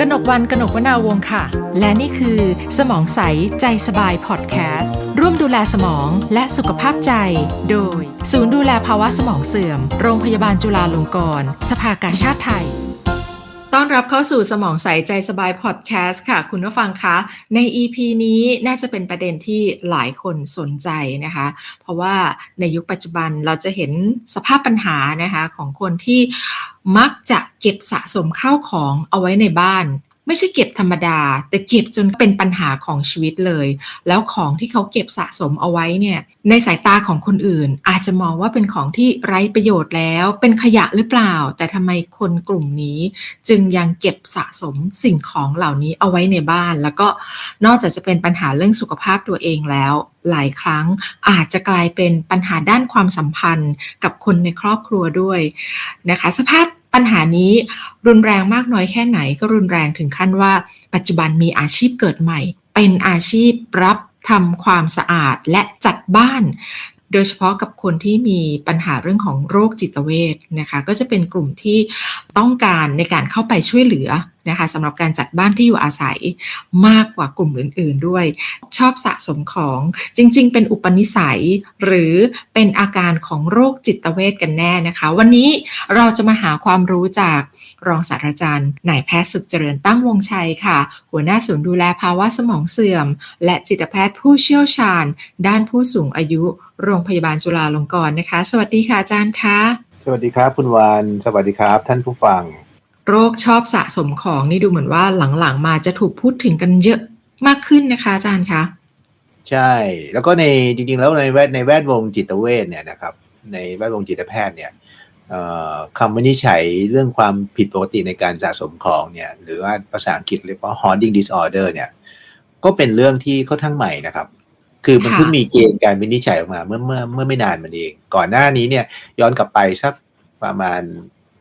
กนกวันกนกวนาวงค่ะ และนี่คือ สมองใสใจสบายพอดแคสต์ ร่วมดูแลสมองและสุขภาพใจ โดย ศูนย์ดูแลภาวะสมองเสื่อม โรงพยาบาลจุฬาลงกรณ์สภากาชาติไทย ต้อนรับเข้าสู่สมองใสใจสบายพอดแคสต์ค่ะ คุณผู้ฟังคะ ใน EP นี้น่าจะเป็นประเด็นที่หลายคนสนใจนะคะ เพราะว่าในยุคปัจจุบันเราจะเห็นสภาพปัญหานะคะของคนที่มักจะเก็บสะสมข้าวของเอาไว้ในบ้าน ไม่ใช่เก็บธรรมดา แต่เก็บจนเป็นปัญหาของชีวิตเลย แล้วของที่เขาเก็บสะสมเอาไว้เนี่ยในสายตาของคนอื่น อาจจะมองว่าเป็นของที่ไร้ประโยชน์แล้ว เป็นขยะหรือเปล่า แต่ทำไมคนกลุ่มนี้ จึงยังเก็บสะสมสิ่งของเหล่านี้เอาไว้ในบ้าน แล้วก็นอกจากจะเป็นปัญหาเรื่องสุขภาพตัวเองแล้วหลายครั้งอาจจะกลายเป็นปัญหาด้านความสัมพันธ์กับคนในครอบครัวด้วยนะคะ สภาพ ปัญหานี้รุนแรงมากน้อยแค่ไหนก็รุนแรงถึงขั้นว่า ปัจจุบันมีอาชีพเกิดใหม่ เป็นอาชีพรับทำความสะอาดและจัดบ้าน โดยเฉพาะกับคนที่มีปัญหาเรื่องของโรคจิตเวชนะคะก็จะเป็นกลุ่มที่ต้องการในการเข้าไปช่วยเหลือนะคะสำหรับการจัดบ้านที่อยู่อาศัยมากกว่ากลุ่มอื่น ๆ ด้วย ชอบสะสมของจริง ๆ เป็นอุปนิสัย หรือเป็นอาการของโรคจิตเวชกันแน่นะคะ วันนี้เราจะมาหาความรู้จากรองศาสตราจารย์นายแพทย์สุขเจริญตั้งวงชัยค่ะ หัวหน้าศูนย์ดูแลภาวะสมองเสื่อม และจิตแพทย์ผู้เชี่ยวชาญ ด้านผู้สูงอายุ โรงพยาบาลจุฬาลงกรณ์นะคะ สวัสดีค่ะอาจารย์คะสวัสดีครับคุณวานสวัสดีครับ ท่านผู้ฟัง โรคชอบสะสมของนี่ดูเหมือนว่าหลังๆ มาจะถูกพูดถึงกันเยอะมากขึ้นนะคะอาจารย์คะใช่ แล้วก็ในจริงๆ แล้วในแวดในแวดวงจิตเวชเนี่ยนะครับ ในแวดวงจิตแพทย์เนี่ยเอ่อคำวินิจฉัยเรื่องความผิดปกติในการสะสมของเนี่ยหรือว่าภาษาอังกฤษเรียกว่า hoarding disorder เนี่ยก็เป็นเรื่องที่ค่อนข้างใหม่นะครับ คือมันค่ะเพิ่งมีเกณฑ์การวินิจฉัยออกมาเมื่อเมื่อเมื่อไม่นานมานี้เอง ก่อนหน้านี้เนี่ยย้อนกลับไปสักประมาณ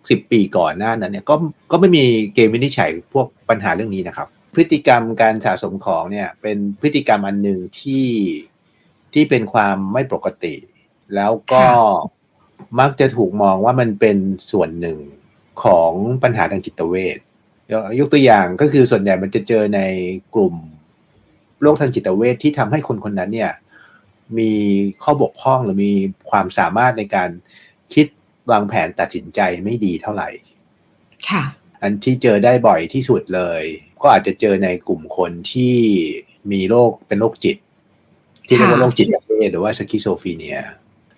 สิบปีก่อนหน้านั้นเนี่ยก็ก็ไม่มีเกณฑ์วินิจฉัยพวกปัญหาเรื่องนี้นะครับ พฤติกรรมการสะสมของเนี่ยเป็นพฤติกรรมอันหนึ่งที่ที่เป็นความไม่ปกติ แล้วก็มักจะถูกมองว่ามันเป็นส่วนหนึ่งของปัญหาทางจิตเวชยกยกตัวอย่างก็คือส่วนใหญ่มันจะเจอในกลุ่ม โรคทางจิตเวชที่ทำให้คนคนนั้นเนี่ยมีข้อบกพร่องหรือมีความสามารถในการคิดวางแผนตัดสินใจไม่ดีเท่าไหร่ ค่ะ อันที่เจอได้บ่อยที่สุดเลย ก็อาจจะเจอในกลุ่มคนที่มีโรคเป็นโรคจิต ที่เรียกว่าค่ะโรคจิตเภทหรือว่าสคิโซฟีเนีย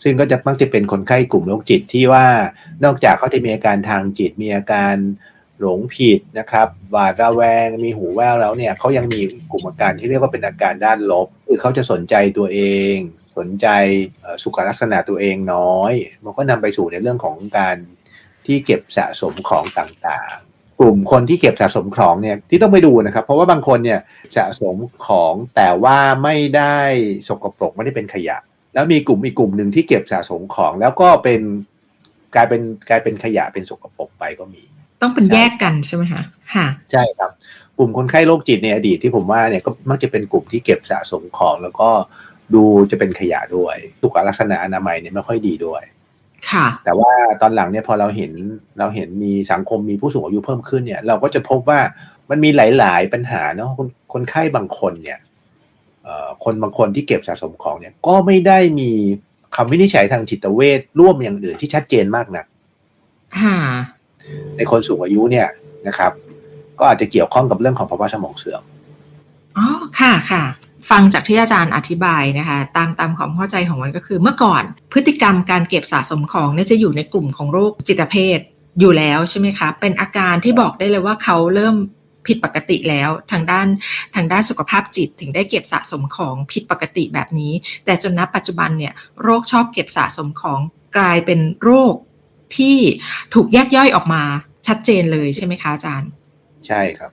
ซึ่งก็จะมักจะเป็นคนไข้กลุ่มโรคจิตที่ว่านอกจากเขาจะมีอาการทางจิตมีอาการ หลงผิดนะครับหวาดระแวงมีหูแว่วแล้วเนี่ยเขายังมีกลุ่มอาการที่เรียกว่าเป็นอาการด้านลบ คือเขาจะสนใจตัวเอง สนใจสุขลักษณะตัวเองน้อย มันก็นำไปสู่ในเรื่องของการที่เก็บสะสมของต่างๆ กลุ่มคนที่เก็บสะสมของเนี่ยที่ต้องไปดูนะครับ เพราะว่าบางคนเนี่ยสะสมของแต่ว่าไม่ได้สกปรกไม่ได้เป็นขยะ แล้วมีกลุ่มอีกกลุ่มหนึ่งที่เก็บสะสมของ แล้วก็เป็นกลายเป็นกลายเป็นขยะเป็นสกปรกไปก็มี ต้องเป็นใช่แยกกันใช่ไหมคะค่ะ ใช่ครับ กลุ่มคนไข้โรคจิตในอดีตที่ผมว่าเนี่ยก็มักจะเป็นกลุ่มที่เก็บสะสมของ แล้วก็ดูจะเป็นขยะด้วยสุขลักษณะอนามัยเนี่ยไม่ค่อยดีด้วย ค่ะ แต่ว่าตอนหลังเนี่ยพอเราเห็นเราเห็นมีสังคมมีผู้สูงอายุเพิ่มขึ้นเนี่ย เราก็จะพบว่ามันมีหลาย ๆ ปัญหาเนาะคนคนไข้บางคนเนี่ยเอ่อคนบางคนที่เก็บสะสมของเนี่ย ก็ไม่ได้มีคำวินิจฉัยทางจิตเวชร่วมอย่างอื่นที่ชัดเจนมากนักค่ะ ในคนสูงอายุเนี่ยนะครับ ก็อาจจะเกี่ยวข้องกับเรื่องของภาวะสมองเสื่อมอ๋อค่ะค่ะ ฟังจากที่อาจารย์อธิบายนะคะ ตามตามความเข้าใจของมันก็คือ เมื่อก่อนพฤติกรรมการเก็บสะสมของเนี่ยจะอยู่ในกลุ่มของโรคจิตเภทอยู่แล้วใช่ไหมคะเป็นอาการที่บอกได้เลยว่าเขาเริ่มผิดปกติแล้วทางด้านทางด้านสุขภาพจิตถึงได้เก็บสะสมของผิดปกติแบบนี้ แต่จนณปัจจุบันเนี่ยโรคชอบเก็บสะสมของกลายเป็นโรค ที่ถูกแยกย่อยออกมาชัดเจนเลยใช่ไหมคะอาจารย์ ใช่ครับ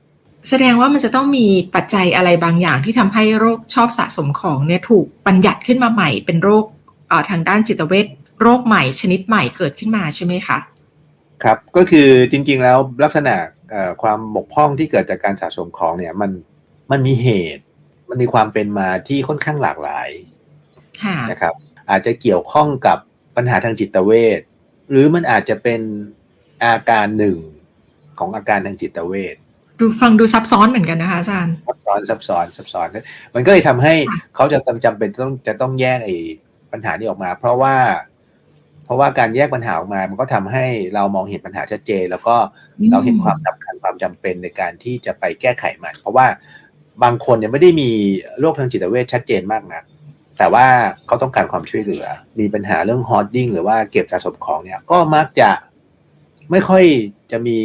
แสดงว่ามันจะต้องมีปัจจัยอะไรบางอย่างที่ทำให้โรคชอบสะสมของเนี่ยถูกบัญญัติขึ้นมาใหม่ เป็นโรคเอ่อทางด้านจิตเวชโรคใหม่ชนิดใหม่เกิดขึ้นมาใช่ไหมคะครับก็คือจริงๆแล้วลักษณะเอ่อความบกพร่องที่เกิดจากการสะสมของเนี่ยมันมันมีเหตุ มันมีความเป็นมาที่ค่อนข้างหลากหลายค่ะนะครับ อาจจะเกี่ยวข้องกับปัญหาทางจิตเวช หรือมันอาจจะเป็นอาการหนึ่งของอาการทางจิตเวชดูฟังดูซับซ้อนเหมือนกันนะคะอาจารย์ซับซ้อนซับซ้อนซับซ้อน มันก็เลยทำให้ค่ะเขาจะจำจำเป็นต้องจะต้องแยกไอ้ปัญหานี้ออกมา เพราะว่า เพราะว่าการแยกปัญหาออกมา มันก็ทำให้เรามองเห็นปัญหาชัดเจน แล้วก็เราเห็นความสำคัญความจำเป็นในการที่จะไปแก้ไขมัน เพราะว่าบางคนเนี่ยไม่ได้มีโรคทางจิตเวชชัดเจนมากนะ แต่ว่าเขาต้องการความช่วยเหลือ มีปัญหาเรื่องฮอ r ดิ้งหรือว่าเก็บสะสมของเนี่ย ก็มักจะไม่ค่อยจะมี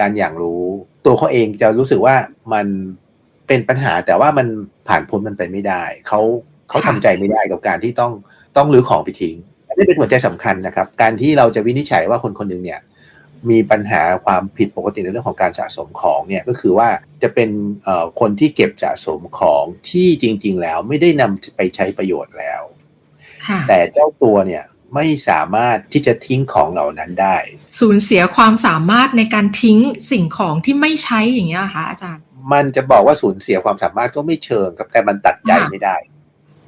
การอย่างรู้ ตัวเขาเองจะรู้สึกว่ามันเป็นปัญหาแต่ว่ามันผ่านพ้นมันไปไม่ได้เขาเขาทำใจไม่ได้กับการที่ต้องต้องรื้อของไปทิ้งอันนี้เป็นหัวใจสำคัญนะครับ การที่เราจะวินิจฉัยว่าคนคนหนึ่งเนี่ย มีปัญหาความผิดปกติในเรื่องของการสะสมของเนี่ยก็คือว่าจะเป็นเอ่อคนที่เก็บสะสมของที่จริง ๆ แล้วไม่ได้นำไปใช้ประโยชน์แล้วค่ะแต่เจ้าตัวเนี่ยไม่สามารถที่จะทิ้งของเหล่านั้นได้ สูญเสียความสามารถในการทิ้งสิ่งของที่ไม่ใช้อย่างเงี้ยเหรอค่ะอาจารย์ มันจะบอกว่าสูญเสียความสามารถก็ไม่เชิงครับแต่มันตัดใจค่ะไม่ได้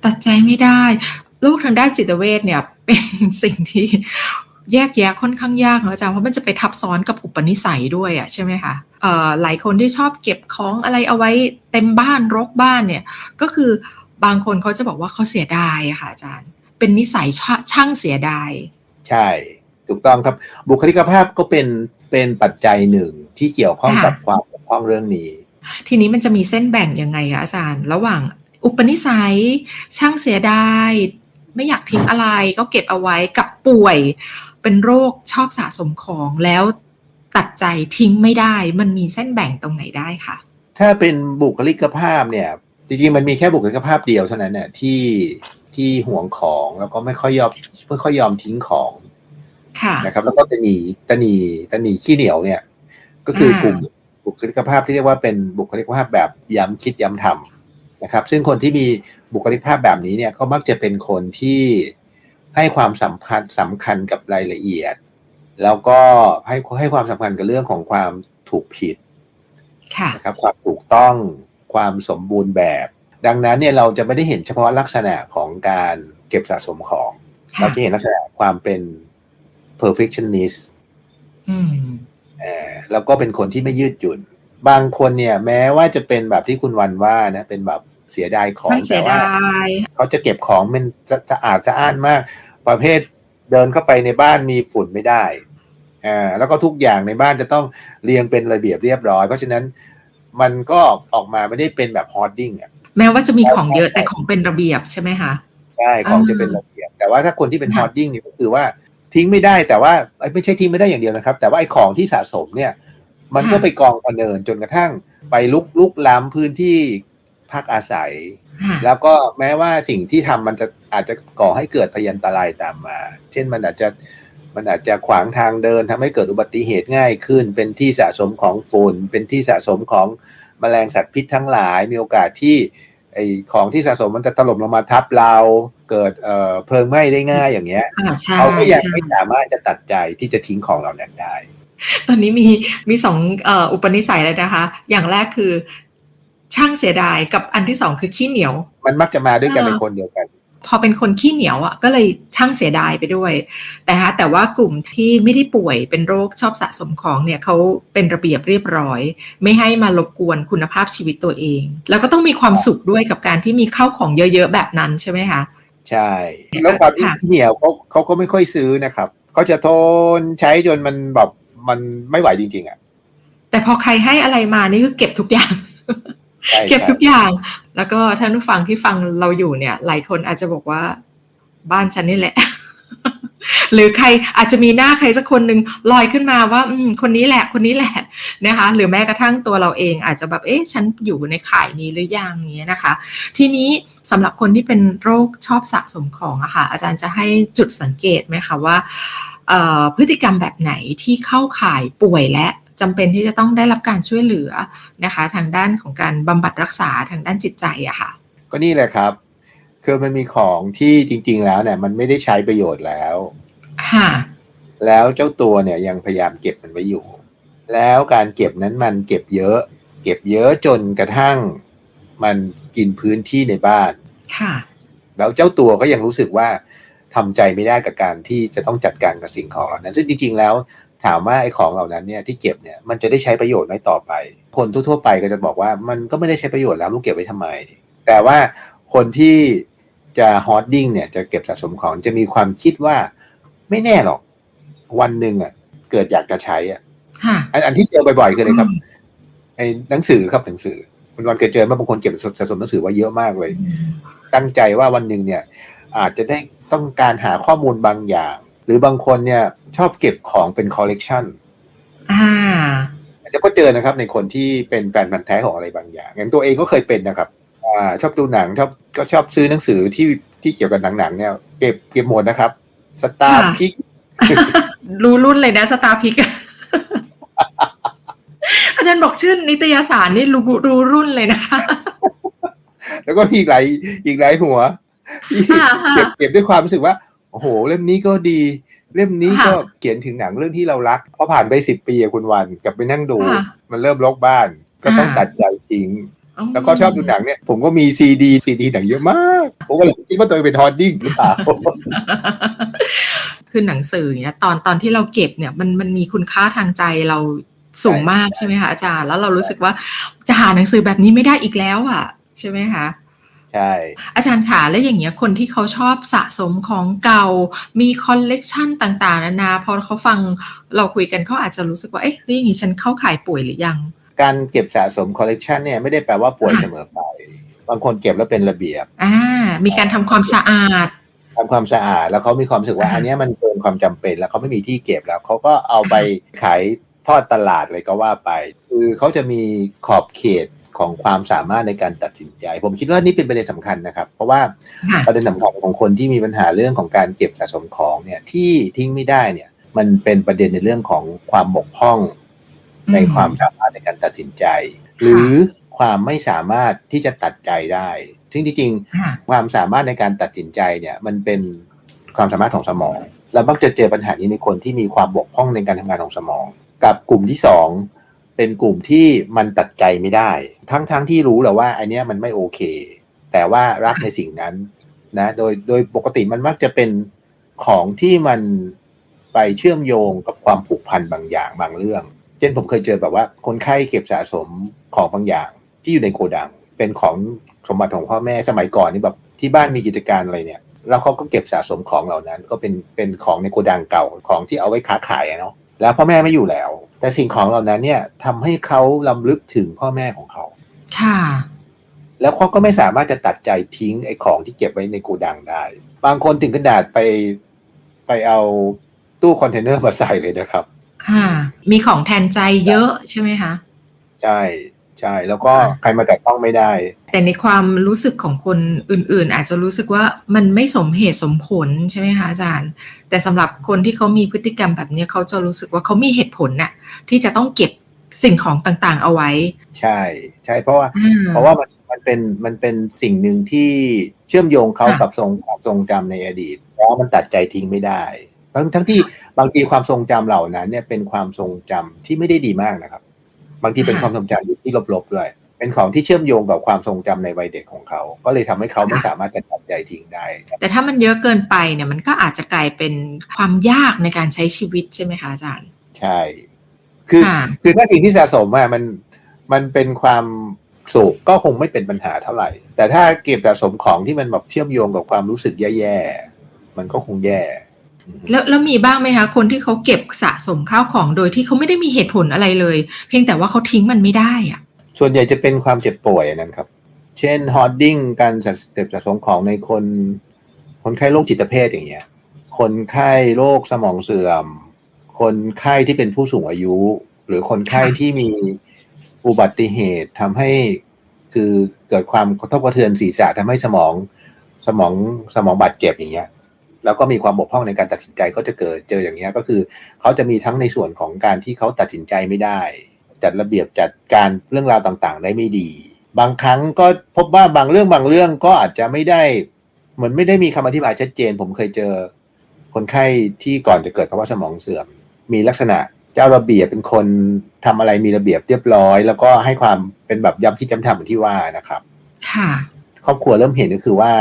ตัดใจไม่ได้โรคทางด้านจิตเวชเนี่ยเป็นสิ่งที่ แยกแยะค่อนข้างยากเนอะอาจารย์เพราะมันจะไปทับซ้อนกับอุปนิสัยด้วยอะใช่ไหมคะเอ่อหลายคนที่ชอบเก็บของอะไรเอาไว้เต็มบ้านรกบ้านเนี่ยก็คือบางคนเขาจะบอกว่าเขาเสียดายอะค่ะอาจารย์ เป็นนิสัยชช่างเสียดาย ใช่ ถูกต้องครับบุคลิกภาพก็เป็นเป็นปัจจัยหนึ่งที่เกี่ยวข้องกับความเกี่ยวข้องเรื่องนี้ ทีนี้มันจะมีเส้นแบ่งยังไงคะอาจารย์ ระหว่างอุปนิสัยช่างเสียดาย ไม่อยากทิ้งอะไรก็เก็บเอาไว้กับป่วย เป็นโรคชอบสะสมของแล้วตัดใจทิ้งไม่ได้ มันมีเส้นแบ่งตรงไหนได้ค่ะถ้าเป็นบุคลิกภาพเนี่ย จริงๆ มันมีแค่บุคลิกภาพเดียวเท่านั้นเนี่ยที่ที่ห่วงของแล้วก็ไม่ค่อยยอมไม่ค่อยยอมทิ้งของค่ะนะครับ แล้วก็ตะหนีตะหนีตะหนีขี้เหนียวเนี่ย ก็คืออ่ากลุ่มบุคลิกภาพที่เรียกว่าเป็นบุคลิกภาพแบบย้ำคิดย้ำทำนะครับ ซึ่งคนที่มีบุคลิกภาพแบบนี้เนี่ยก็มักจะเป็นคนที่ ให้ความสำคัญสำคัญกับรายละเอียด แล้วก็ให้ให้ความสำคัญกับเรื่องของความถูกผิดค่ะนะครับความถูกต้องความสมบูรณ์แบบ ดังนั้นเนี่ยเราจะไม่ได้เห็นเฉพาะลักษณะของการเก็บสะสมของ เราค่ะจะเห็นลักษณะความเป็น perfectionist อืมเอ่อแล้วก็เป็นคนที่ไม่ยืดหยุ่น บางคนเนี่ย แม้ว่าจะเป็นแบบที่คุณวันว่านะ เป็นแบบ เสียดายของช่างเสีแต่ยว่าดายเขาจะเก็บของมันจะสะอาดสะอ้านมาก ประเภทเดินเข้าไปในบ้านมีฝุ่นไม่ได้อ่าแล้วก็ทุกอย่างในบ้านจะต้องเรียงเป็นระเบียบเรียบร้อย เพราะฉะนั้นมันก็ออกมาไม่ได้เป็นแบบฮอ r ดิ้งอะแม้ว่าจะมีของเยอะแต่ของเป็นระเบียบใช่ไหมคะใช่ของอ่าจะเป็นระเบียบ แต่ว่าถ้าคนที่เป็นฮค่ะอ r ดิ้งเนี่ยก็คือว่าทิ้งไม่ได้แต่ว่าเอ้ยไม่ใช่ทิ้งไม่ได้อย่างเดียวนะครับ แต่ว่าไอ้ของที่สะสมเนี่ย มันก็ไปกองพะเนินจนกระทั่งไปลุกลุกล้ำพื้นที่ พักอาศัยค่ะแล้วก็แม้ว่าสิ่งที่ทำมันจะอาจจะก่อให้เกิดพยันตรายตามมา เช่นมันอาจจะมันอาจจะขวางทางเดินทำให้เกิดอุบัติเหตุง่ายขึ้น เป็นที่สะสมของฝุ่นเป็นที่สะสมของแมลงสัตว์พิษทั้งหลาย มีโอกาสที่ไอของที่สะสมมันจะถล่มลงมาทับเราเกิดเอ่อเพลิงไหม้ได้ง่ายอย่างเงี้ยอ่าใช่เขาก็ยังใช่ไม่สามารถจะตัดใจที่จะทิ้งของเหล่านั้นได้ตอนนี้มีมีสองเอ่ออุปนิสัยเลยนะคะ อย่างแรกคือ ช่างเสียดายกับอันที่สองคือขี้เหนียว มันมักจะมาด้วยกันอ่าเป็นคนเดียวกัน พอเป็นคนขี้เหนียวอะก็เลยช่างเสียดายไปด้วย แต่ฮะแต่ว่ากลุ่มที่ไม่ได้ป่วยเป็นโรคชอบสะสมของเนี่ยเขาเป็นระเบียบเรียบร้อย ไม่ให้มารบกวนคุณภาพชีวิตตัวเอง แล้วก็ต้องมีความสุขด้วยกับการที่มีข้าวของเยอะๆแบบนั้นใช่ไหมคะใช่ แล้วความที่ค่ะเหนียวเขาเขาก็ไม่ค่อยซื้อนะครับเขาจะทนใช้จนมันแบบมันไม่ไหวจริงๆอะแต่พอใครให้อะไรมานี่คือเก็บทุกอย่างใช่ เก็บใช่ทุกอย่าง แล้วก็ท่านผู้ฟังที่ฟังเราอยู่เนี่ย หลายคนอาจจะบอกว่าบ้านฉันนี่แหละ หรือใครอาจจะมีหน้าใครสักคนหนึ่งลอยขึ้นมาว่าอืมคนนี้แหละคนนี้แหละนะคะ หรือแม้กระทั่งตัวเราเองอาจจะแบบเอ๊ะฉันอยู่ในข่ายนี้หรือยังอย่างเงี้ยนะคะ ทีนี้สำหรับคนที่เป็นโรคชอบสะสมของอะค่ะอาจารย์จะให้จุดสังเกตไหมคะว่าเอ่อพฤติกรรมแบบไหนที่เข้าข่ายป่วยและ จำเป็นที่จะต้องได้รับการช่วยเหลือนะคะ ทางด้านของการบำบัดรักษาทางด้านจิตใจอะค่ะ ก็นี่แหละครับ คือมันมีของที่จริง ๆ แล้วเนี่ยมันไม่ได้ใช้ประโยชน์แล้วค่ะแล้วเจ้าตัวเนี่ยยังพยายามเก็บมันไว้อยู่ แล้วการเก็บนั้นมันเก็บเยอะ เก็บเยอะจนกระทั่ง มันกินพื้นที่ในบ้านค่ะแล้วเจ้าตัวก็ยังรู้สึกว่าทำใจไม่ได้กับการที่จะต้องจัดการกับสิ่งของเหล่านั้น ซึ่งจริงๆแล้ว ถามว่าไอ้ของเหล่านั้นเนี่ยที่เก็บเนี่ยมันจะได้ใช้ประโยชน์ไหมต่อไป คนทั่วๆไปก็จะบอกว่ามันก็ไม่ได้ใช้ประโยชน์แล้วลูกเก็บไว้ทำไม แต่ว่าคนที่จะฮอ r ดิ้งเนี่ยจะเก็บสะสมของจะมีความคิดว่าไม่แน่หรอก วันหนึ่งอะ เกิดอยากจะใช้อะค่ะอันอันที่เจอบ่อยๆคืออะไรครับไอ้หนังสือครับหนังสือคุณวันเคยเจอไหมบางคนเก็บสะสมหนังสือไว้เยอะมากเลย ตั้งใจว่าวันหนึ่งเนี่ย อาจจะได้ต้องการหาข้อมูลบางอย่างห รือบางคนเนี่ยชอบเก็บของเป็นคอลเลกชันอ่าแล้วก็เจอนะครับในคนที่เป็นแฟนพันธ์แท้ของอะไรบางอย่าง อย่างตัวเองก็เคยเป็นนะครับอ่าชอบดูหนังชอบก็ชอบซื้อหนังสือที่ที่เกี่ยวกับหนังๆเนี่ยเก็บเก็บหมดนะครับสตาร์ค่ะพิกรู้รุ่นเลยนะสตาร์พิกอาจารย์บอกชื่อนิตยสารนี่รู้รู้รุ่นเลยนะคะ แล้วก็มีอีกหลายอีกหลายหัวที่ค่ะค่ะเก็บเก็บด้วยความรู้สึกว่า โอ้โห เล่มนี้ก็ดี เล่มนี้ค่ะก็เขียนถึงหนังเรื่องที่เรารักพอผ่านไปสิบปีอะคุณวันกลับไปนั่งดูค่ะมันเริ่มลกบ้าน ก็ต้องอ่าตัดใจทิ้งแล้วก็ชอบดูหนังเนี่ย ผมก็มีซีดีซีดีหนังเยอะมาก ผมก็เลยคิดว่าตัวเองเป็นฮอดดิ้งหรือเปล่าคือหนังสือเนี่ยตอนตอนที่เราเก็บเนี่ยมันมันมีคุณค่าทางใจเราสูงมากใช่ใช่ไหมคะอาจารย์ แล้วเรารู้สึกว่าจะหาหนังสือแบบนี้ไม่ได้อีกแล้วอะ ใช่ไหมคะ ใช่ อาจารย์ค่ะแล้วอย่างเงี้ยคนที่เขาชอบสะสมของเก่า มีคอลเลกชันต่างๆนานาพอเขาฟังเราคุยกันเขาอาจจะรู้สึกว่าเอ๊ะแล้วอย่างงี้ฉันเข้าข่ายป่วยหรือยัง การเก็บสะสมคอลเลกชันเนี่ยไม่ได้แปลว่าป่วยค่ะเสมอไปบางคนเก็บแล้วเป็นระเบียบอ่ามีการทำความสะอาดทำความสะอาดแล้วเขามีความรู้สึกว่าอ่าอันเนี้ยมันเกินความจำเป็นแล้วเขาไม่มีที่เก็บแล้วเขาก็เอาไปขายทอดตลาดเลยก็ว่าไป คือเขาจะมีขอบเขต ของความสามารถในการตัดสินใจ ผมคิดว่านี่เป็นประเด็นสำคัญนะครับ เพราะว่าค่ะประเด็นสำคัญของคนที่มีปัญหาเรื่องของการเก็บสะสมของเนี่ยที่ทิ้งไม่ได้เนี่ย มันเป็นประเด็นในเรื่องของความบกพร่อง ในความสามารถในการตัดสินใจ หรือความไม่สามารถที่จะตัดใจได้ ซึ่งจริงๆค่ะความสามารถในการตัดสินใจเนี่ย มันเป็นความสามารถของสมอง เรามักจะเจอปัญหานี้ในคนที่มีความบกพร่องในการทำงานของสมอง กับกลุ่มที่สอง เป็นกลุ่มที่มันตัดใจไม่ได้ ทั้งๆทที่รู้แหละว่าอันเนี้ยมันไม่โอเค แต่ว่ารักในสิ่งนั้นนะโดยโดยปกติมันมักจะเป็นของที่มันไปเชื่อมโยงกับความผูกพันบางอย่างบางเรื่อง เช่นผมเคยเจอแบบว่า คนไข้เก็บสะสมของบางอย่าง ที่อยู่ในโกดัง เป็นของสมบัติของพ่อแม่สมัยก่อนนี่แบบที่บ้านมีกิจการอะไรเนี่ย แล้วเขาก็เก็บสะสมของเหล่านั้น ก็เป็นเป็นของในโกดังเก่าของที่เอาไว้ค้าขายเนาะแล้วพ่อแม่ไม่อยู่แล้ว แต่สิ่งของเหล่านั้นเนี่ยทำให้เขาลำลึกถึงพ่อแม่ของเขา ค่ะ แล้วเขาก็ไม่สามารถจะตัดใจทิ้งไอ้ของที่เก็บไว้ในโกดังได้ บางคนถึงกระดาษไปไปเอาตู้คอนเทนเนอร์มาใส่เลยนะครับ ค่ะ มีของแทนใจเยอะใช่ไหมคะ ใช่ ใช่ แล้วก็ใครมาแตะต้องไม่ได้ แต่ในความรู้สึกของคนอื่น ๆ อาจจะรู้สึกว่ามันไม่สมเหตุสมผลใช่ไหมคะอาจารย์ แต่สำหรับคนที่เขามีพฤติกรรมแบบนี้เขาจะรู้สึกว่าเขามีเหตุผลน่ะที่จะต้องเก็บสิ่งของต่างๆ เอาไว้ ใช่ ใช่เพราะว่าอ่าเพราะว่ามันมันเป็นมันเป็นสิ่งหนึ่งที่เชื่อมโยงเขาค่ะกับทรงความทรงจำในอดีตแล้วมันตัดใจทิ้งไม่ได้ทั้งทั้งที่บางทีความทรงจำเหล่านั้นเนี่ยเป็นความทรงจำที่ไม่ได้ดีมากนะครับ บางทีเป็นความทรงจำที่ลบๆด้วย เป็นของที่เชื่อมโยงกับความทรงจำในวัยเด็กของเขา ก็เลยทำให้เขาไม่สามารถจะตัดใจทิ้งได้ แต่ถ้ามันเยอะเกินไปเนี่ยมันก็อาจจะกลายเป็นความยากในการใช้ชีวิตใช่ไหมคะอาจารย์ ใช่ คือค่ะคือถ้าสิ่งที่สะสมอะมันมันเป็นความสุขก็คงไม่เป็นปัญหาเท่าไหร่ แต่ถ้าเก็บสะสมของที่มันแบบเชื่อมโยงกับความรู้สึกแย่ๆมันก็คงแย่ แล้วแล้วมีบ้างไหมคะ คนที่เขาเก็บสะสมข้าวของโดยที่เขาไม่ได้มีเหตุผลอะไรเลย เพียงแต่ว่าเขาทิ้งมันไม่ได้อะส่วนใหญ่จะเป็นความเจ็บป่วยอันนั้นครับ เช่นฮอดดิ้งการสะเก็บสะสมของในคน คนไข้โรคจิตเภทอย่างเงี้ย คนไข้โรคสมองเสื่อม คนไข้ที่เป็นผู้สูงอายุ หรือคนไข้ที่มีอุบัติเหตุทำให้คือเกิดความกระทบกระเทือนศีรษะทำให้สมองสมองสมองบาดเจ็บอย่างเงี้ย แล้วก็มีความบกพร่องในการตัดสินใจก็จะเกิดเจออย่างเงี้ยก็คือเขาจะมีทั้งในส่วนของการที่เขาตัดสินใจไม่ได้ จัดระเบียบจัดการเรื่องราวต่างๆ ได้ไม่ดี บางครั้งก็พบว่าบางเรื่องบางเรื่องก็อาจจะไม่ได้เหมือนไม่ได้มีคำอธิบายชัดเจน ผมเคยเจอคนไข้ที่ก่อนจะเกิดภาวะสมองเสื่อม มีลักษณะเจ้าระเบียบเป็นคนทำอะไรมีระเบียบเรียบร้อย แล้วก็ให้ความเป็นแบบย้ำคิดย้ำทำเหมือนที่ว่านะครับ ค่ะ ครอบครัวเริ่มเห็นก็คือว่า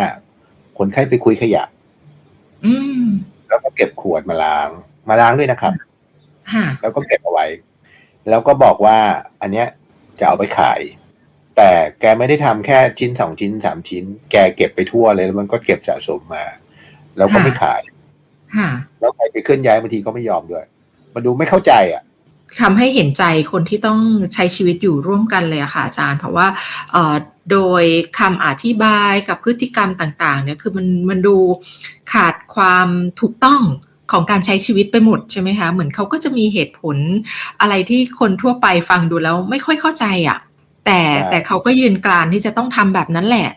คนไข้ไปคุยขยะ อืม แล้วก็เก็บขวดมาล้าง มาล้างด้วยนะครับ ค่ะ แล้วก็เก็บเอาไว้ แล้วก็บอกว่า อันเนี้ยจะเอาไปขาย แต่แกไม่ได้ทำแค่ชิ้นสองชิ้นสามชิ้น แกเก็บไปทั่วเลยแล้วมันก็เก็บสะสมมา แล้วก็ไม่ขาย ค่ะ แล้วใครไปเคลื่อนย้ายบางทีก็ไม่ยอมด้วย มันดูไม่เข้าใจอะ ทำให้เห็นใจคนที่ต้องใช้ชีวิตอยู่ร่วมกันเลยอะค่ะอาจารย์ เพราะว่าเอ่อโดยคำอธิบายกับพฤติกรรมต่างๆเนี่ยคือมันมันดูขาดความถูกต้องของการใช้ชีวิตไปหมดใช่ไหมคะเหมือนเขาก็จะมีเหตุผลอะไรที่คนทั่วไปฟังดูแล้วไม่ค่อยเข้าใจอะแต่ใช่แต่เขาก็ยืนกรานที่จะต้องทำแบบนั้นแหละ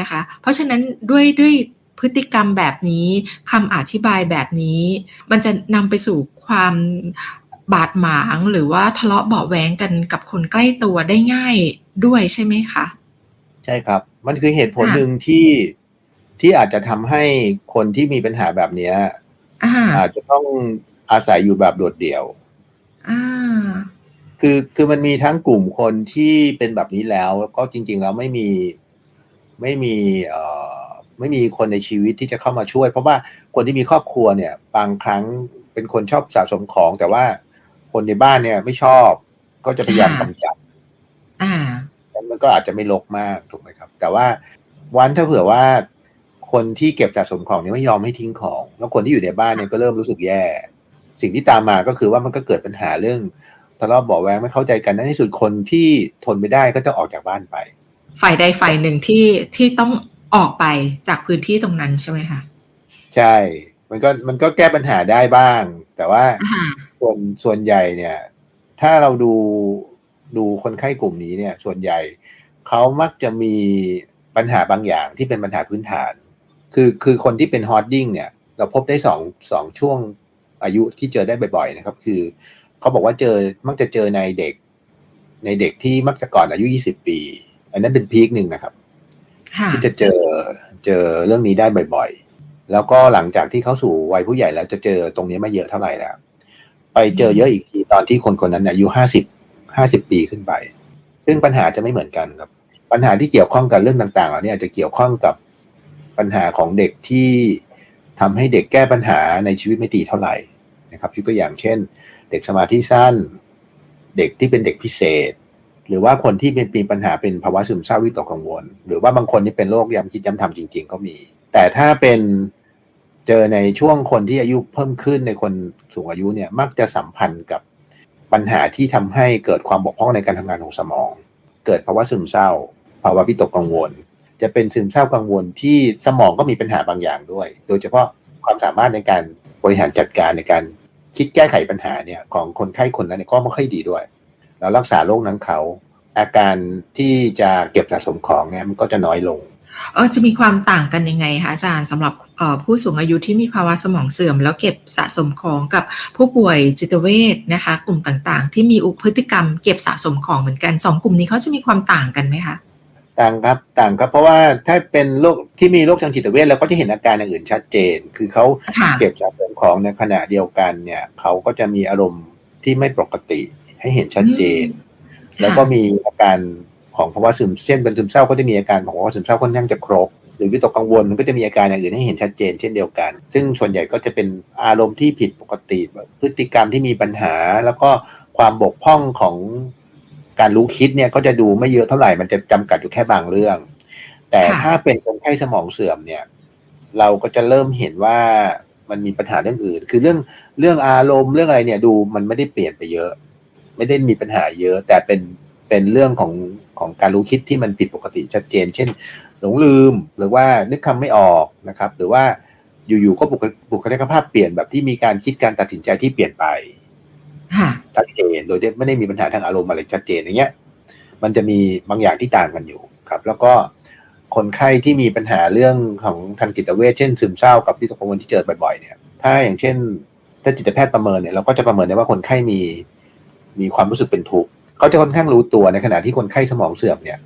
นะคะ เพราะฉะนั้นด้วยด้วยพฤติกรรมแบบนี้คำอธิบายแบบนี้ มันจะนำไปสู่ความ บาดหมางหรือว่าทะเลาะเบาะแว้งกันกับคนใกล้ตัวได้ง่ายด้วยใช่ไหมคะ ใช่ครับ มันคือเหตุผลค่ะหนึ่งที่ที่อาจจะทำให้คนที่มีปัญหาแบบเนี้ยอ่าอาจจะต้องอาศัยอยู่แบบโดดเดี่ยวอ่าคือคือมันมีทั้งกลุ่มคนที่เป็นแบบนี้แล้วแล้ว ก็จริง ๆ แล้วไม่มีไม่มีเอ่อไม่มีคนในชีวิตที่จะเข้ามาช่วย เพราะว่าคนที่มีครอบครัวเนี่ย บางครั้งเป็นคนชอบสะสมของแต่ว่า คนในบ้านเนี่ย ไม่ชอบก็จะพยายามค่ะกำจัดอ่าแล้วมันก็อาจจะไม่ลกมากถูกไหมครับ แต่ว่าวันถ้าเผื่อว่าคนที่เก็บสะสมของเนี่ยไม่ยอมให้ทิ้งของ แล้วคนที่อยู่ในบ้านเนี่ยก็เริ่มรู้สึกแย่ สิ่งที่ตามมาก็คือว่ามันก็เกิดปัญหาเรื่องทะเลาะเบาะแวงไม่เข้าใจกันในที่สุดคนที่ทนไม่ได้ก็จะออกจากบ้านไป ฝ่ายใดฝ่ายหนึ่งที่ที่ต้องออกไปจากพื้นที่ตรงนั้นใช่ไหมคะใช่ มันก็มันก็แก้ปัญหาได้บ้าง แต่ว่าอ่า ส่วนส่วนใหญ่เนี่ย ถ้าเราดูดูคนไข้กลุ่มนี้เนี่ย ส่วนใหญ่เขามักจะมีปัญหาบางอย่างที่เป็นปัญหาพื้นฐาน คือคือคนที่เป็นฮอร์ดดิ้งเนี่ย เราพบได้สองสองช่วงอายุที่เจอได้บ่อยๆนะครับ คือเขาบอกว่าเจอมักจะเจอในเด็ก ในเด็กที่มักจะก่อนอายุ20ปี อันนั้นเป็นพีคหนึ่งนะครับค่ะที่จะเจอเจอเรื่องนี้ได้บ่อยๆ แล้วก็หลังจากที่เขาสู่วัยผู้ใหญ่แล้วจะเจอตรงนี้ไม่เยอะเท่าไหร่แล้ว ไปเจอเยอะอีกทีตอนที่คนคนนั้นอายุห้าสิบห้าสิบปีขึ้นไป ซึ่งปัญหาจะไม่เหมือนกันครับ ปัญหาที่เกี่ยวข้องกับเรื่องต่างๆเหล่านี้อาจจะเกี่ยวข้องกับปัญหาของเด็กที่ทำให้เด็กแก้ปัญหาในชีวิตไม่ดีเท่าไหร่นะครับยกตัวอย่างเช่น เด็กสมาธิสั้น เด็กที่เป็นเด็กพิเศษ หรือว่าคนที่เป็นมีปัญหาเป็นภาวะซึมเศร้าวิตกกังวล หรือว่าบางคนที่เป็นโรคย้ำคิดย้ำทำจริง ๆ ก็มี แต่ถ้าเป็น เจอในช่วงคนที่อายุเพิ่มขึ้นในคนสูงอายุเนี่ยมักจะสัมพันธ์กับปัญหาที่ทำให้เกิดความบกพร่องในการทำงานของสมอง เกิดภาวะซึมเศร้า ภาวะวิตกกังวล จะเป็นซึมเศร้ากังวลที่สมองก็มีปัญหาบางอย่างด้วย โดยเฉพาะความสามารถในการบริหารจัดการในการคิดแก้ไขปัญหาเนี่ยของคนไข้คนนั้นเนยก็ไม่ค่อยดีด้วย แล้วรักษาโรคนั้นเขาอาการที่จะเก็บสะสมของเนี่ยมันก็จะน้อยลง จะมีความต่างกันยังไงคะอาจารย์สำหรับเอ่อผู้สูงอายุที่มีภาวะสมองเสื่อม แล้วเก็บสะสมของกับผู้ป่วยจิตเวชนะคะ กลุ่มต่างๆ ที่มีอุพฤติกรรมเก็บสะสมของเหมือนกันสองกลุ่มนี้เขาจะมีความต่างกันไหมคะต่างครับต่างครับเพราะว่าถ้าเป็นโรคที่มีโรคทางจิตเวชเราก็จะเห็นอาการอย่างอื่นชัดเจน คือเขาค่ะเก็บสะสมของในขณะเดียวกันเนี่ยเขาก็จะมีอารมณ์ที่ไม่ปกติให้เห็นชัดเจน แล้วก็มีอาการ ของภาวะซึมเช่นเป็นซึมเศร้าก็จะมีอาการของภาวะซึมเศร้าค่อนข้างจะครบหรือวิตกกังวลมันก็จะมีอาการอย่างอื่นให้เห็นชัดเจนเช่นเดียวกัน ซึ่งส่วนใหญ่ก็จะเป็นอารมณ์ที่ผิดปกติแบบพฤติกรรมที่มีปัญหา แล้วก็ความบกพร่องของการรู้คิดเนี่ยก็จะดูไม่เยอะเท่าไหร่มันจะจำกัดอยู่แค่บางเรื่อง แต่ค่ะถ้าเป็นคนไข้สมองเสื่อมเนี่ย เราก็จะเริ่มเห็นว่ามันมีปัญหาเรื่องอื่น คือเรื่องเรื่องอารมณ์เรื่องอะไรเนี่ยดูมันไม่ได้เปลี่ยนไปเยอะ ไม่ได้มีปัญหาเยอะ แต่เป็นเป็นเรื่องของ ของการรู้คิดที่มันผิดปกติชัดเจน เช่น หลงลืมหรือว่านึกคำไม่ออกนะครับ หรือว่าอยู่ๆก็บุคบุคลิกภาพเปลี่ยนแบบที่มีการคิดการตัดสินใจที่เปลี่ยนไปค่ะชัดเจนโดยที่ไม่ได้มีปัญหาทางอารมณ์อะไรชัดเจนอย่างเงี้ย มันจะมีบางอย่างที่ต่างกันอยู่ครับ แล้วก็คนไข้ที่มีปัญหาเรื่องของทางจิตเวชเช่นซึมเศร้ากับวิตกกังวลที่เจอบ่อยๆเนี่ย ถ้าอย่างเช่น ถ้าจิตแพทย์ประเมินเนี่ยเราก็จะประเมินได้ว่าคนไข้มีมีความรู้สึกเป็นทุกข์ เขาจะค่อนข้างรู้ตัวในขณะที่คนไข้สมองเสื่อมเนี่ย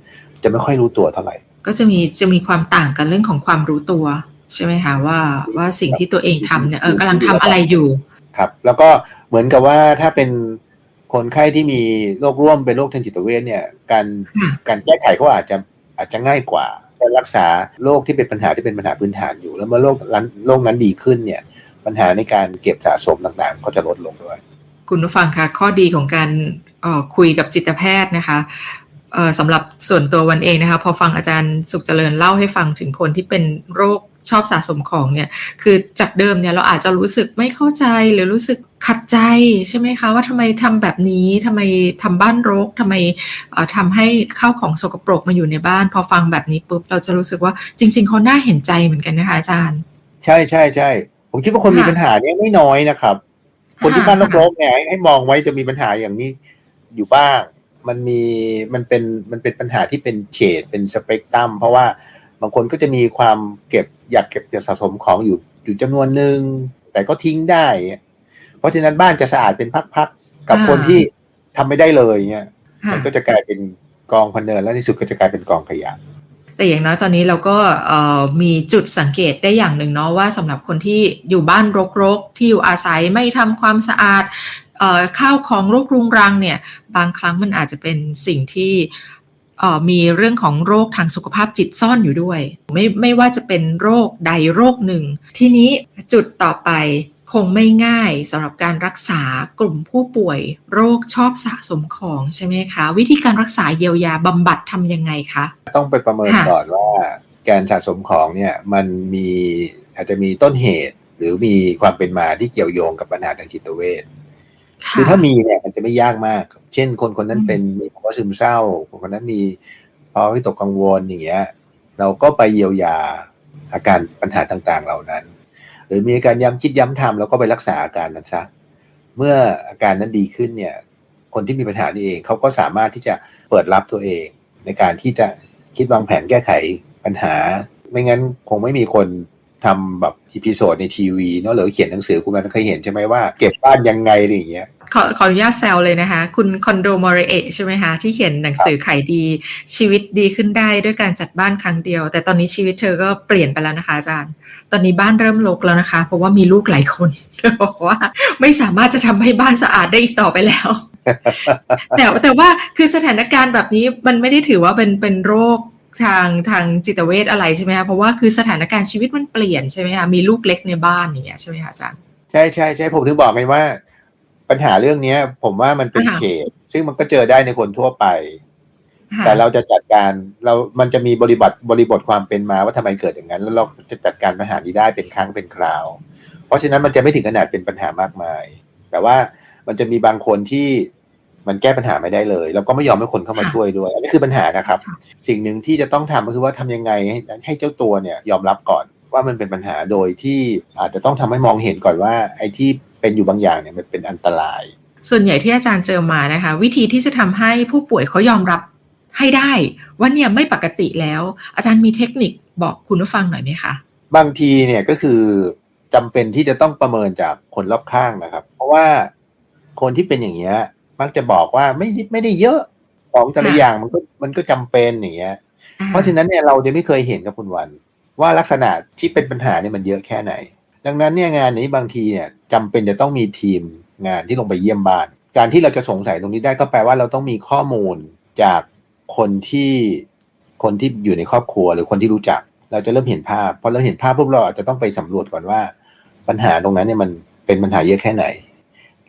จะไม่ค่อยรู้ตัวเท่าไหร่ ก็จะมีจะมีความต่างกันเรื่องของความรู้ตัว ใช่ไหมคะว่าว่าสิ่งที่ตัวเองทำเนี่ยเออกำลังทำอะไรอยู่ ครับ แล้วก็เหมือนกับว่าถ้าเป็นคนไข้ที่มีโรคร่วมเป็นโรคทางจิตเวชเนี่ย การค่ะการแก้ไขเขาอาจจะอาจจะง่ายกว่าการรักษาโรคที่เป็นปัญหาที่เป็นปัญหาพื้นฐานอยู่ แล้วเมื่อโรคนั้นโรคนั้นดีขึ้นเนี่ย ปัญหาในการเก็บสะสมต่างๆ ก็จะลดลงด้วย คุณผู้ฟังคะข้อดีของการเอ่อ คุยกับจิตแพทย์นะคะเอ่อสำหรับส่วนตัววันเองนะคะพอฟังอาจารย์สุขเจริญเล่าให้ฟังถึงคนที่เป็นโรคชอบสะสมของเนี่ยคือจากเดิมเนี่ยเราอาจจะรู้สึกไม่เข้าใจหรือรู้สึกขัดใจใช่ไหมคะว่าทำไมทำแบบนี้ทำไมทำบ้านรกทำไมเอ่อทำให้ข้าวของสกปรกมาอยู่ในบ้าน พอฟังแบบนี้ปุ๊บเราจะรู้สึกว่าจริง ๆเขาน่าเห็นใจเหมือนกันนะคะอาจารย์ ใช่ใช่ใช่ผมคิดว่าคนมีค่ะปัญหาเนี้ยไม่น้อยนะครับ คนที่ค่ะบ้านรกๆเนี่ยให้ให้มองไว้จะมีปัญหาอย่างนี้ อยู่บ้าง มันมีมันเป็นมันเป็นปัญหาที่เป็นเฉดเป็นสเปกตรัมเพราะว่าบางคนก็จะมีความเก็บอยากเก็บอยากสะสมของอยู่อยู่จำนวนหนึ่งแต่ก็ทิ้งได้ เพราะฉะนั้นบ้านจะสะอาดเป็นพักๆกับอ่าคนที่ทำไม่ได้เลยเนี่ยค่ะมันก็จะกลายเป็นกองพันเนินแล้วในที่สุดก็จะกลายเป็นกองขยะแต่อย่างน้อยตอนนี้เราก็เอ่อมีจุดสังเกตได้อย่างหนึ่งเนาะว่าสำหรับคนที่อยู่บ้านรกๆ ที่อยู่อาศัยไม่ทำความสะอาดเอ่อ ข้าวของรกรุงรังเนี่ยบางครั้งมันอาจจะเป็นสิ่งที่มีเรื่องของโรคทางสุขภาพจิตซ่อนอยู่ด้วย ไม่ไม่ว่าจะเป็นโรคใดโรคหนึ่ง ทีนี้จุดต่อไปคงไม่ง่ายสำหรับการรักษากลุ่มผู้ป่วย โรคชอบสะสมของใช่ไหมคะ วิธีการรักษาเยียวยาบำบัดทำยังไงคะต้องไปประเมินก่อนว่าการสะสมของเนี่ยมันมีอาจจะมีต้นเหตุ หรือมีความเป็นมาที่เกี่ยวโยงกับปัญหาทางจิตเวช คือถ้ามีเนี่ยมันจะไม่ยากมาก เช่น คนคนนั้นเป็นมีภาวะซึมเศร้า คนคนนั้นมีภาวะวิตกกังวลอย่างเงี้ย เราก็ไปเยียวยาอาการปัญหาต่างๆ เหล่านั้น หรือมีอาการย้ำคิดย้ำทำแล้วก็ไปรักษาอาการนั้นซะ เมื่ออาการนั้นดีขึ้นเนี่ย คนที่มีปัญหานี้เองเขาก็สามารถที่จะเปิดรับตัวเอง ในการที่จะคิดวางแผนแก้ไขปัญหา ไม่งั้นคงไม่มีคนทำแบบอีพิโซดในทีวีเนาะหรือเขียนหนังสือคุณมันเคยเห็นใช่ไหมว่าเก็บบ้านยังไงอะไรอย่างเงี้ย ขอขออนุญาตแซวเลยนะคะ คุณคอนโดมอร์เอะใช่ไหมคะ ที่เขียนหนังสือขายดีชีวิตดีขึ้นได้ด้วยการจัดบ้านครั้งเดียว แต่ตอนนี้ชีวิตเธอก็เปลี่ยนไปแล้วนะคะอาจารย์ ตอนนี้บ้านเริ่มรกแล้วนะคะ เพราะว่ามีลูกหลายคนเธอบอกว่าไม่สามารถจะทำให้บ้านสะอาดได้อีกต่อไปแล้ว แต่แต่ว่าคือสถานการณ์แบบนี้มันไม่ได้ถือว่าเป็นเป็นโรคทางทางจิตเวชอะไรใช่ไหมคะเพราะว่าคือสถานการณ์ชีวิตมันเปลี่ยนใช่ไหมคะมีลูกเล็กในบ้านอย่างเงี้ยใช่ไหมคะอาจารย์ใช่ใช่ใช่ผมถึงบอกไงว่า ปัญหาเรื่องเนี้ย ผมว่ามันเป็นอ่าเขต ซึ่งมันก็เจอได้ในคนทั่วไปค่ะแต่เราจะจัดการเรา มันจะมีบริบทบริบทความเป็นมาว่าทำไมเกิดอย่างนั้น แล้วเราจะจัดการปัญหานี้ได้เป็นครั้งเป็นคราว เพราะฉะนั้นมันจะไม่ถึงขนาดเป็นปัญหามากมาย แต่ว่ามันจะมีบางคนที่มันแก้ปัญหาไม่ได้เลย แล้วก็ไม่ยอมให้คนเข้ามาช่วยด้วยอันนี้คือปัญหานะครับ สิ่งหนึ่งที่จะต้องทำก็คือว่าทำยังไงให้ให้เจ้าตัวเนี่ยยอมรับก่อนว่ามันเป็นปัญหาโดยที่อาจจะต้องทำให้มองเห็นก่อนว่า ไอ้ที่ เป็นอยู่บางอย่างเนี่ยมันเป็นอันตราย ส่วนใหญ่ที่อาจารย์เจอมานะคะ วิธีที่จะทำให้ผู้ป่วยเขายอมรับให้ได้ว่าเนี่ยไม่ปกติแล้ว อาจารย์มีเทคนิคบอกคุณผู้ฟังหน่อยไหมคะ บางทีเนี่ยก็คือจำเป็นที่จะต้องประเมินจากคนรอบข้างนะครับ เพราะว่าคนที่เป็นอย่างเงี้ยมักจะบอกว่าไม่ได้ไม่ได้เยอะของแต่ละค่ะอย่างมันก็มันก็จำเป็นอย่างเงี้ย เพราะฉะนั้นเนี่ยเราจะไม่เคยเห็นกับคุณวัน ว่าลักษณะที่เป็นปัญหาเนี่ยมันเยอะแค่ไหน ดังนั้นเนี่ยงานนี้บางทีเนี่ยจำเป็นจะต้องมีทีมงานที่ลงไปเยี่ยมบ้าน การที่เราจะสงสัยตรงนี้ได้ก็แปลว่าเราต้องมีข้อมูลจากคนที่คนที่อยู่ในครอบครัวหรือคนที่รู้จัก เราจะเริ่มเห็นภาพพอเราเห็นภาพปุ๊บเราอาจจะต้องไปสำรวจก่อนว่า ปัญหาตรงนั้นเนี่ยมันเป็นปัญหาเยอะแค่ไหน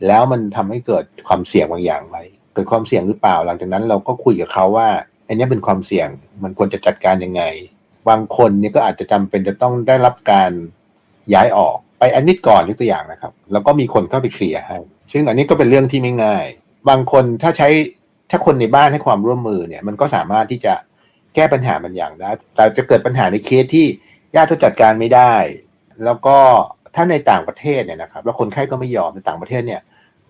แล้วมันทำให้เกิดความเสี่ยงบางอย่างไหมเกิดความเสี่ยงหรือเปล่า หลังจากนั้นเราก็คุยกับเขาว่าอันนี้เป็นความเสี่ยงมันควรจะจัดการยังไง บางคนเนี่ยก็อาจจะจำเป็นจะต้องได้รับการ ย้ายออกไปอันนี้ก่อนยกตัวอย่างนะครับ แล้วก็มีคนเข้าไปเคลียร์ให้ ซึ่งอันนี้ก็เป็นเรื่องที่ไม่ง่าย บางคนถ้าใช้ถ้าคนในบ้านให้ความร่วมมือเนี่ย มันก็สามารถที่จะแก้ปัญหามันอย่างได้ แต่จะเกิดปัญหาในเคสที่ญาติเขาจัดการไม่ได้ แล้วก็ถ้าในต่างประเทศเนี่ยนะครับ แล้วคนไข้ก็ไม่ยอมในต่างประเทศเนี่ย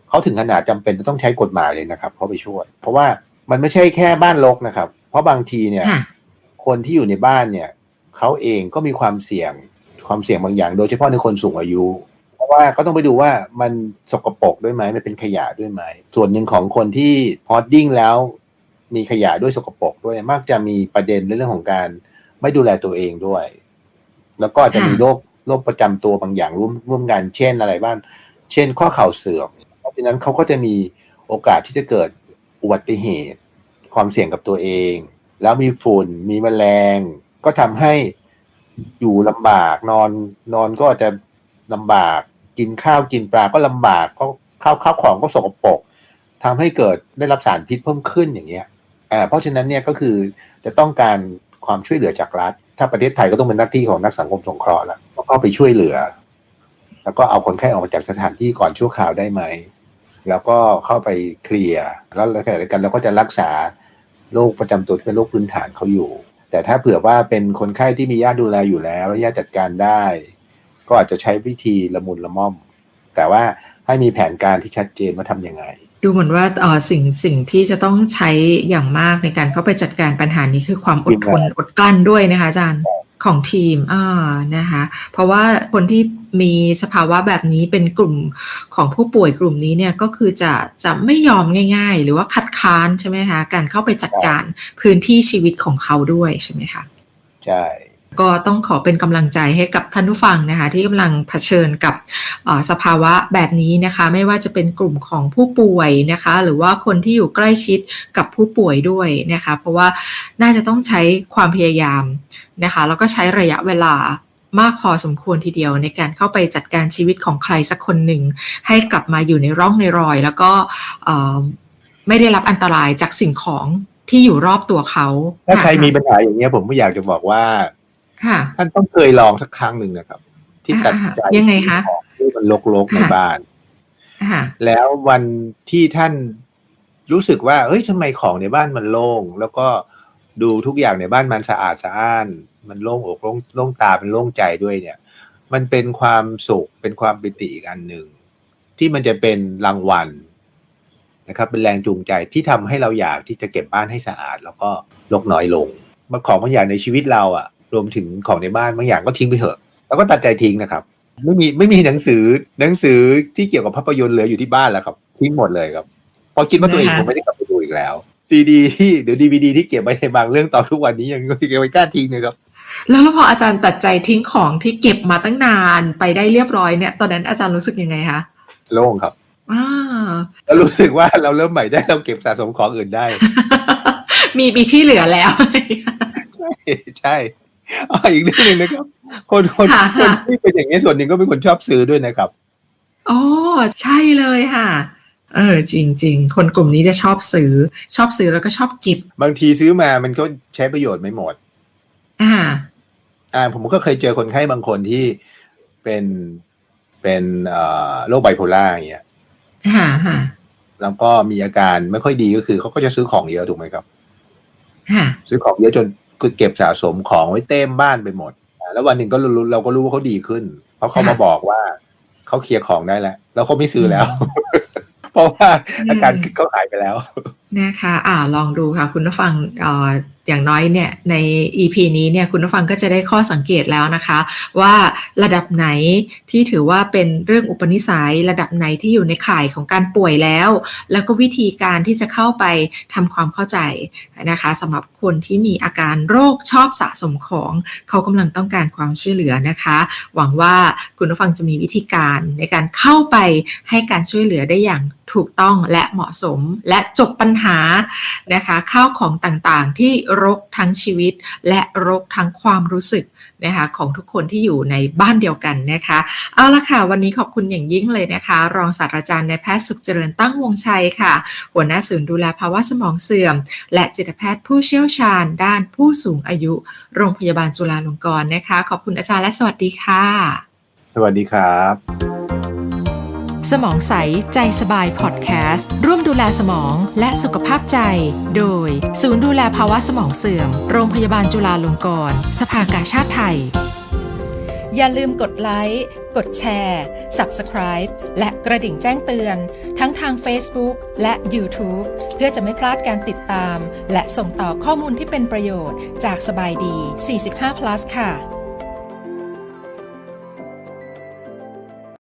เขาถึงขนาดจำเป็นจะต้องใช้กฎหมายเลยนะครับเขาไปช่วย เพราะว่ามันไม่ใช่แค่บ้านรกนะครับ เพราะบางทีเนี่ยค่ะคนที่อยู่ในบ้านเนี่ยเขาเองก็มีความเสี่ยง ความเสี่ยงบางอย่าง โดยเฉพาะในคนสูงอายุ เพราะว่าก็ต้องไปดูว่ามันสกปรกด้วยไหมมันเป็นขยะด้วยไหมส่วนหนึ่งของคนที่พอดดิ้งแล้วมีขยะด้วยสกปรกด้วยมักจะมีประเด็นในเรื่องของการไม่ดูแลตัวเองด้วย แล้วก็อาจจะมีค่ะโรคโรคประจำตัวบางอย่างร่วมร่วมกันเช่นอะไรบ้างเช่น ข้อเข่าเสื่อม เพราะฉะนั้นเขาก็จะมีโอกาสที่จะเกิดอุบัติเหตุ ความเสี่ยงกับตัวเอง แล้วมีฝุ่นมีแมลง ก็ทำให้ อยู่ลำบากนอนนอนก็จะลำบากกินข้าวกินปลาก็ลำบากก็ข้าวข้าวของก็สกปรกทำให้เกิดได้รับสารพิษเพิ่มขึ้นอย่างเงี้ยอ่าเพราะฉะนั้นเนี่ยก็คือจะต้องการความช่วยเหลือจากรัฐ ถ้าประเทศไทยก็ต้องเป็นหน้าที่ของนักสังคมสงเคราะห์แล้วก็เข้าไปช่วยเหลือ แล้วก็เอาคนไข้ออกมาจากสถานที่ก่อนชั่วคราวได้ไหมแล้วก็เข้าไปเคลียร์แล้วขณะเดียวกันเราก็จะรักษาโรคประจำตัวที่เป็นโรคพื้นฐานเขาอยู่ แต่ถ้าเผื่อว่าเป็นคนไข้ที่มีญาติดูแลอยู่แล้วแล้วญาติจัดการได้ ก็อาจจะใช้วิธีละมุนละม่อม แต่ว่าให้มีแผนการที่ชัดเจนว่าทำยังไง ดูเหมือนว่าเอ่อสิ่งสิ่งที่จะต้องใช้อย่างมากในการเข้าไปจัดการปัญหานี้คือความอดทนอดกลั้นด้วยนะคะอาจารย์ ของทีมอ่านะคะ เพราะว่าคนที่มีสภาวะแบบนี้เป็นกลุ่มของผู้ป่วยกลุ่มนี้เนี่ยก็คือจะจะไม่ยอมง่าย ๆ หรือว่าคัดค้านใช่ไหมคะการเข้าไปจัดการพื้นที่ชีวิตของเขาด้วยใช่ไหมคะใช่ก็ต้องขอเป็นกำลังใจให้กับท่านผู้ฟังนะคะที่กำลังเผชิญกับสภาวะแบบนี้นะคะ ไม่ว่าจะเป็นกลุ่มของผู้ป่วยนะคะ หรือว่าคนที่อยู่ใกล้ชิดกับผู้ป่วยด้วยนะคะ เพราะว่าน่าจะต้องใช้ความพยายาม นะคะแล้วก็ใช้ระยะเวลามากพอสมควรทีเดียวในการเข้าไปจัดการชีวิตของใครสักคนหนึ่ง ให้กลับมาอยู่ในร่องในรอย แล้วก็เอ่อไม่ได้รับอันตรายจากสิ่งของที่อยู่รอบตัวเขาถ้าใครมีะปัญหาอย่างเงี้ยผมก็อยากจะบอกว่าค่ะท่านต้องเคยลองสักครั้งหนึ่งนะครับ ที่ตัดใจอ่ายังไงคะของที่มันลกๆในค่ะบ้านค่ะแล้ววันที่ท่านรู้สึกว่าเฮ้ยทำไมของในบ้านมันโล่ง แล้วก็ ดูทุกอย่างในบ้านมันสะอาดสะอ้าน มันโล่งอกโล่งโล่งตาเป็นโล่งใจด้วยเนี่ย มันเป็นความสุขเป็นความปิติอีกอันหนึ่งที่มันจะเป็นรางวัลนะครับ เป็นแรงจูงใจที่ทำให้เราอยากที่จะเก็บบ้านให้สะอาด แล้วก็ลกน้อยลงบางของบางอย่างในชีวิตเราอะรวมถึงของในบ้านบางอย่างก็ทิ้งไปเถอะ แล้วก็ตัดใจทิ้งนะครับ ไม่มีไม่มีหนังสือหนังสือที่เกี่ยวกับภาพยนตร์เหลืออยู่ที่บ้านแล้วครับทิ้งหมดเลยครับเพราะคิดว่าตัวเองนะคะคงไม่ได้กลับไปดูอีกแล้ว ซีดีที่เดี๋ยวดีวดีที่เก็บไว้ในบางเรื่องตอนทุกวันนี้ยังยังไม่กล้าทิ้งเลยครับแล้วแล้วพออาจารย์ตัดใจทิ้งของที่เก็บมาตั้งนานไปได้เรียบร้อยเนี่ย ตอนนั้นอาจารย์รู้สึกยังไงคะโล่งครับอ่าแล้วรู้สึกว่าเราเริ่มใหม่ได้เราเก็บสะสมของอื่นได้ มีมีที่เหลือแล้ว ใช่ใช่อ๋ออีกเรื่องหนึ่งนะครับ คนคนค่ะคนค่ะที่เป็นอย่างนี้ส่วนหนึ่งก็เป็นคนชอบซื้อด้วยนะครับอ๋อใช่เลยค่ะ เออจริงจริงๆคนกลุ่มนี้จะชอบซื้อ ชอบซื้อแล้วก็ชอบจิบบางทีซื้อมามันก็ใช้ประโยชน์ไม่หมด อ่า อ่า ผมก็เคยเจอคนไข้บางคนที่เป็นเป็นเอ่อโรคไบโพล่าอย่างเงี้ยค่ะค่ะแล้วก็มีอาการไม่ค่อยดีก็คือเขาก็จะซื้อของเยอะถูกไหมครับค่ะซื้อของเยอะจนคือเก็บสะสมของไว้เต็มบ้านไปหมดอ่าแล้ววันหนึ่งก็รู้เราก็รู้ว่าเขาดีขึ้น เพราะเขามาบอกว่าเขาเคลียร์ของได้แล้ว แล้วเขาไม่ซื้อแล้ว เพราะว่าอาการเขาหายไปแล้ว นะคะอ่าลองดูค่ะ คุณผู้ฟังอ่ออย่างน้อยเนี่ยใน EP นี้เนี่ยคุณผู้ฟังก็จะได้ข้อสังเกตแล้วนะคะ ว่าระดับไหนที่ถือว่าเป็นเรื่องอุปนิสัย ระดับไหนที่อยู่ในข่ายของการป่วยแล้ว แล้วก็วิธีการที่จะเข้าไปทำความเข้าใจนะคะสำหรับคนที่มีอาการโรคชอบสะสมของเขากำลังต้องการความช่วยเหลือนะคะ หวังว่าคุณผู้ฟังจะมีวิธีการในการเข้าไปให้การช่วยเหลือได้อย่างถูกต้องและเหมาะสมและจบปัญหาหานะคะข้าวของต่างๆ ที่รกทั้งชีวิต และรกทั้งความรู้สึกนะคะของทุกคนที่อยู่ในบ้านเดียวกันนะคะเอาละค่ะ วันนี้ขอบคุณอย่างยิ่งเลยนะคะ รองศาสตราจารย์นายแพทย์สุขเจริญตั้งวงชัยค่ะ หัวหน้าศูนย์ดูแลภาวะสมองเสื่อม และจิตแพทย์ผู้เชี่ยวชาญ ด้านผู้สูงอายุ โรงพยาบาลจุฬาลงกรณ์นะคะ ขอบคุณอาจารย์และสวัสดีค่ะ สวัสดีครับ สมองใส ใจสบายพอดแคสต์ร่วมดูแลสมองและสุขภาพใจ โดย ศูนย์ดูแลภาวะสมองเสื่อม โรงพยาบาลจุฬาลงกรณ์สภากาชาติไทย อย่าลืมกดไลค์กดแชร์ Subscribe และกระดิ่งแจ้งเตือน ทั้งทาง Facebook และ YouTube เพื่อจะไม่พลาดการติดตาม และส่งต่อข้อมูลที่เป็นประโยชน์จากสบายดี 45 plus ค่ะ